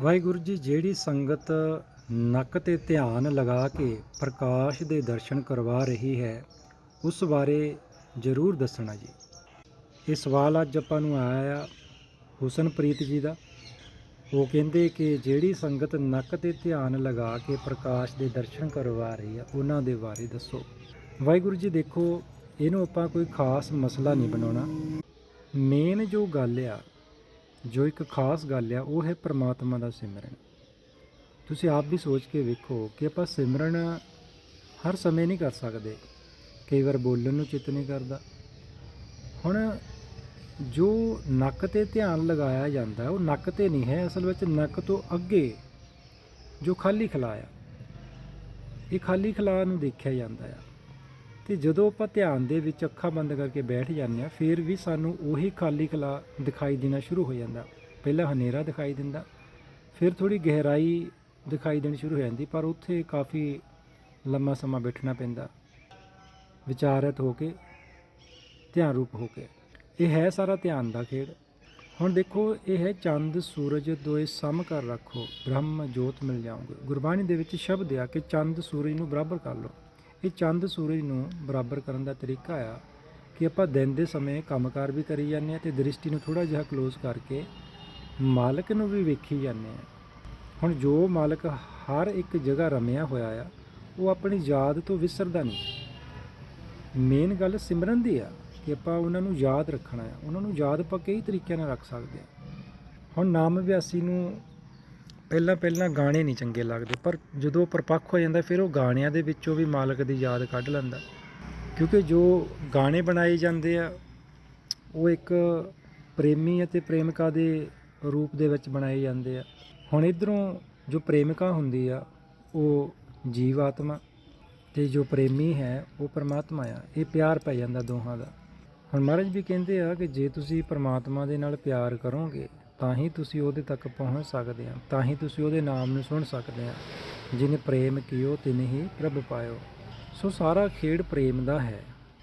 ਵਾਹਿਗੁਰੂ ਜੀ, ਜਿਹੜੀ ਸੰਗਤ ਨੱਕ ਤੇ ਧਿਆਨ ਲਗਾ ਕੇ ਪ੍ਰਕਾਸ਼ ਦੇ ਦਰਸ਼ਨ ਕਰਵਾ ਰਹੀ ਹੈ, ਉਸ ਬਾਰੇ ਜ਼ਰੂਰ ਦੱਸਣਾ ਜੀ। ਇਹ ਸਵਾਲ ਅੱਜ ਆਪਾਂ ਨੂੰ ਆਇਆ ਆ ਹੁਸਨਪ੍ਰੀਤ ਜੀ ਦਾ। ਉਹ ਕਹਿੰਦੇ ਕਿ ਜਿਹੜੀ ਸੰਗਤ ਨੱਕ ਤੇ ਧਿਆਨ ਲਗਾ ਕੇ ਪ੍ਰਕਾਸ਼ ਦੇ ਦਰਸ਼ਨ ਕਰਵਾ ਰਹੀ ਆ, ਉਹਨਾਂ ਦੇ ਬਾਰੇ ਦੱਸੋ। ਵਾਹਿਗੁਰੂ ਜੀ, ਦੇਖੋ, ਇਹਨੂੰ ਆਪਾਂ ਕੋਈ ਖਾਸ ਮਸਲਾ ਨਹੀਂ ਬਣਾਉਣਾ। ਮੇਨ ਜੋ ਗੱਲ ਆ ਜੋ ਇੱਕ ਖਾਸ ਗੱਲ ਆ, ਉਹ ਹੈ ਪ੍ਰਮਾਤਮਾ ਦਾ ਸਿਮਰਨ। ਤੁਸੀਂ ਆਪ ਵੀ ਸੋਚ ਕੇ ਵੇਖੋ ਕਿ ਆਪਾਂ ਸਿਮਰਨ ਹਰ ਸਮੇਂ ਨਹੀਂ ਕਰ ਸਕਦੇ। ਕਈ ਵਾਰ ਬੋਲਣ ਨੂੰ ਚਿੱਤ ਨਹੀਂ ਕਰਦਾ। ਹੁਣ ਜੋ ਨੱਕ ਤੇ ਧਿਆਨ ਲਗਾਇਆ ਜਾਂਦਾ, ਉਹ ਨੱਕ ਤੇ ਨਹੀਂ ਹੈ, ਅਸਲ ਵਿੱਚ ਨੱਕ ਤੋਂ ਅੱਗੇ ਜੋ ਖਾਲੀ ਖਲਾ ਆ, ਇਹ ਖਾਲੀ ਖਲਾ ਨੂੰ ਦੇਖਿਆ ਜਾਂਦਾ ਆ। ਤੇ ਜਦੋਂ ਆਪਾਂ ਧਿਆਨ ਦੇ ਵਿੱਚ ਅੱਖਾਂ ਬੰਦ ਕਰਕੇ ਬੈਠ ਜਾਂਦੇ ਆ ਫਿਰ ਵੀ ਸਾਨੂੰ ਉਹੀ ਖਾਲੀ ਖਲਾ ਦਿਖਾਈ ਦੇਣਾ ਸ਼ੁਰੂ ਹੋ ਜਾਂਦਾ। ਪਹਿਲਾਂ ਹਨੇਰਾ ਦਿਖਾਈ ਦਿੰਦਾ, ਫਿਰ ਥੋੜੀ ਗਹਿਰਾਈ ਦਿਖਾਈ ਦੇਣੀ ਸ਼ੁਰੂ ਹੋ ਜਾਂਦੀ, ਪਰ ਉੱਥੇ ਕਾਫੀ ਲੰਮਾ ਸਮਾਂ ਬੈਠਣਾ ਪੈਂਦਾ। ਵਿਚਾਰਤ ਹੋ ਕੇ ਧਿਆਨ ਰੂਪ ਹੋ ਕੇ। ਇਹ ਹੈ ਸਾਰਾ ਧਿਆਨ ਦਾ ਖੇਡ। ਹੁਣ ਦੇਖੋ, ਇਹ ਹੈ ਚੰਦ, ਸੂਰਜ, ਦੋਏ ਸਮ ਕਰ ਰੱਖੋ। ਬ੍ਰਹਮ, ਜੋਤ ਮਿਲ ਜਾਓਗੇ। ਗੁਰਬਾਣੀ ਦੇ ਵਿੱਚ ਸ਼ਬਦ ਆ ਕਿ ਚੰਦ, ਸੂਰਜ ਨੂੰ ਬਰਾਬਰ ਕਰ ਲਓ। ਇਹ ਚੰਦ ਸੂਰਜ ਨੂੰ ਬਰਾਬਰ ਕਰਨ ਦਾ ਤਰੀਕਾ ਆ ਕਿ ਆਪਾਂ ਦਿਨ ਦੇ ਸਮੇਂ ਕੰਮਕਾਰ ਵੀ ਕਰੀ ਜਾਂਦੇ ਆ ਤੇ ਦ੍ਰਿਸ਼ਟੀ ਨੂੰ ਥੋੜਾ ਜਿਹਾ ক্লোਜ਼ ਕਰਕੇ ਮਾਲਕ ਨੂੰ ਵੀ ਵੇਖੀ ਜਾਂਦੇ ਆ ਹੁਣ ਜੋ ਮਾਲਕ ਹਰ ਇੱਕ ਜਗ੍ਹਾ ਰਮਿਆ ਹੋਇਆ ਆ, ਉਹ ਆਪਣੀ ਯਾਦ ਤੋਂ ਵਿਸਰਦਾ ਨਹੀਂ। ਮੇਨ ਗੱਲ ਸਿਮਰਨ ਦੀ ਆ ਕਿ ਆਪਾਂ ਉਹਨਾਂ ਨੂੰ ਯਾਦ ਰੱਖਣਾ ਆ। ਉਹਨਾਂ ਨੂੰ ਯਾਦ ਆਪਾਂ ਕਈ ਤਰੀਕਿਆਂ ਨਾਲ ਰੱਖ ਸਕਦੇ ਆ ਹੁਣ ਨਾਮ ਅਭਿਆਸੀ ਨੂੰ ਪਹਿਲਾਂ ਪਹਿਲਾਂ ਗਾਣੇ ਨਹੀਂ ਚੰਗੇ ਲੱਗਦੇ, ਪਰ ਜਦੋਂ ਪਰਪੱਖ ਹੋ ਜਾਂਦਾ ਫਿਰ ਉਹ ਗਾਣਿਆਂ ਦੇ ਵਿੱਚੋਂ ਵੀ ਮਾਲਕ ਦੀ ਯਾਦ ਕੱਢ ਲੈਂਦਾ। ਕਿਉਂਕਿ ਜੋ ਗਾਣੇ ਬਣਾਏ ਜਾਂਦੇ ਆ, ਉਹ ਇੱਕ ਪ੍ਰੇਮੀ ਅਤੇ ਪ੍ਰੇਮਿਕਾ ਦੇ ਰੂਪ ਦੇ ਵਿੱਚ ਬਣਾਏ ਜਾਂਦੇ ਆ। ਹੁਣ ਇਧਰੋਂ ਜੋ ਪ੍ਰੇਮਿਕਾ ਹੁੰਦੀ ਆ, ਉਹ ਜੀਵ ਆਤਮਾ ਤੇ ਜੋ ਪ੍ਰੇਮੀ ਹੈ, ਉਹ ਪਰਮਾਤਮਾ ਆ। ਇਹ ਪਿਆਰ ਪੈ ਜਾਂਦਾ ਦੋਹਾਂ ਦਾ। ਹੁਣ ਮਹਾਰਾਜ ਵੀ ਕਹਿੰਦੇ ਆ ਕਿ ਜੇ ਤੁਸੀਂ ਪਰਮਾਤਮਾ ਦੇ ਨਾਲ ਪਿਆਰ ਕਰੋਗੇ ਤਾਂ ਹੀ ਤੁਸੀਂ ਉਹਦੇ ਤੱਕ ਪਹੁੰਚ ਸਕਦੇ ਆ ਤਾਂ ਹੀ ਤੁਸੀਂ ਉਹਦੇ ਨਾਮ ਨੂੰ ਸੁਣ ਸਕਦੇ ਆ ਜਿਨੇ ਪ੍ਰੇਮ ਕੀਓ, ਤਿਨੇ ਹੀ ਪ੍ਰਭ ਪਾਇਓ। ਸੋ ਸਾਰਾ ਖੇਡ ਪ੍ਰੇਮ ਦਾ ਹੈ।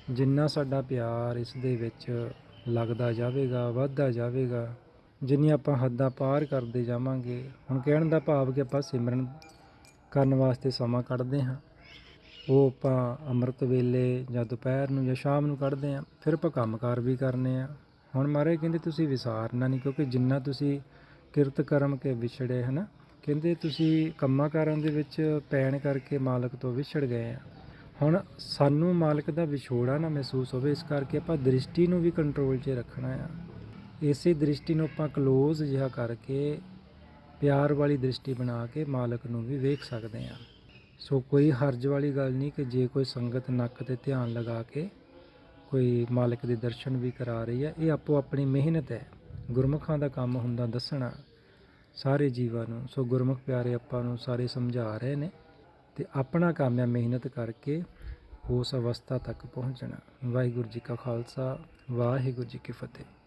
ਜਿੰਨਾ ਸਾਡਾ ਪਿਆਰ ਇਸ ਦੇ ਵਿੱਚ ਲੱਗਦਾ ਜਾਵੇਗਾ, ਵੱਧਦਾ ਜਾਵੇਗਾ ਜਿੰਨੀ ਆਪਾਂ ਹੱਦਾਂ ਪਾਰ ਕਰਦੇ ਜਾਵਾਂਗੇ, ਹੁਣ ਕਹਿਣ ਦਾ ਭਾਵ ਕਿ ਆਪਾਂ ਸਿਮਰਨ ਕਰਨ ਵਾਸਤੇ ਸਮਾਂ ਕੱਢਦੇ ਹਾਂ। ਉਹ ਆਪਾਂ ਅੰਮ੍ਰਿਤ ਵੇਲੇ ਜਾਂ ਦੁਪਹਿਰ ਨੂੰ ਜਾਂ ਸ਼ਾਮ ਨੂੰ ਕੱਢਦੇ ਹਾਂ, ਫਿਰ ਆਪਾਂ ਕੰਮਕਾਰ ਵੀ ਕਰਨੇ ਆ ਹੁਣ ਮਹਾਰਾਜ ਕਹਿੰਦੇ ਤੁਸੀਂ ਵਿਸਾਰਨਾ ਨਹੀਂ, ਕਿਉਂਕਿ ਜਿੰਨਾ ਤੁਸੀਂ ਕਿਰਤ ਕਰਮ ਕੇ ਵਿਛੜੇ, ਹਨਾ? ਕਹਿੰਦੇ ਤੁਸੀਂ ਕੰਮਾਂ ਕਾਰਾਂ ਦੇ ਵਿੱਚ ਪੈਣ ਕਰਕੇ ਮਾਲਕ ਤੋਂ ਵਿਛੜ ਗਏ ਆ। ਹੁਣ ਸਾਨੂੰ ਮਾਲਕ ਦਾ ਵਿਛੋੜਾ ਨਾ ਮਹਿਸੂਸ ਹੋਵੇ, ਇਸ ਕਰਕੇ ਆਪਾਂ ਦ੍ਰਿਸ਼ਟੀ ਨੂੰ ਵੀ ਕੰਟਰੋਲ 'ਚ ਰੱਖਣਾ ਆ। ਇਸੇ ਦ੍ਰਿਸ਼ਟੀ ਨੂੰ ਆਪਾਂ ক্লোਜ਼ ਜਿਹਾ ਕਰਕੇ ਪਿਆਰ ਵਾਲੀ ਦ੍ਰਿਸ਼ਟੀ ਬਣਾ ਕੇ ਮਾਲਕ ਨੂੰ ਵੀ ਵੇਖ ਸਕਦੇ ਆ। ਸੋ ਕੋਈ ਹਰਜ ਵਾਲੀ ਗੱਲ ਨਹੀਂ ਕਿ ਜੇ ਕੋਈ ਸੰਗਤ ਨੱਕ ਤੇ ਧਿਆਨ ਲਗਾ ਕੇ ਕੋਈ ਮਾਲਕ ਦੇ ਦਰਸ਼ਨ ਵੀ ਕਰਾ ਰਹੀ ਹੈ। ਇਹ ਆਪੋ ਆਪਣੀ ਮਿਹਨਤ ਹੈ। ਗੁਰਮੁਖਾਂ ਦਾ ਕੰਮ ਹੁੰਦਾ ਦੱਸਣਾ। ਸਾਰੇ ਜੀਵਾਂ ਨੂੰ, ਸੋ ਗੁਰਮੁਖ ਪਿਆਰੇ ਆਪਾਂ ਨੂੰ ਸਾਰੇ ਸਮਝਾ ਰਹੇ ਨੇ ਤੇ ਆਪਣਾ ਕੰਮ ਹੈ ਮਿਹਨਤ ਕਰਕੇ ਉਸ ਅਵਸਥਾ ਤੱਕ ਪਹੁੰਚਣਾ। ਵਾਹਿਗੁਰੂ ਜੀ ਕਾ ਖਾਲਸਾ, ਵਾਹਿਗੁਰੂ ਜੀ ਕੀ ਫਤਿਹ।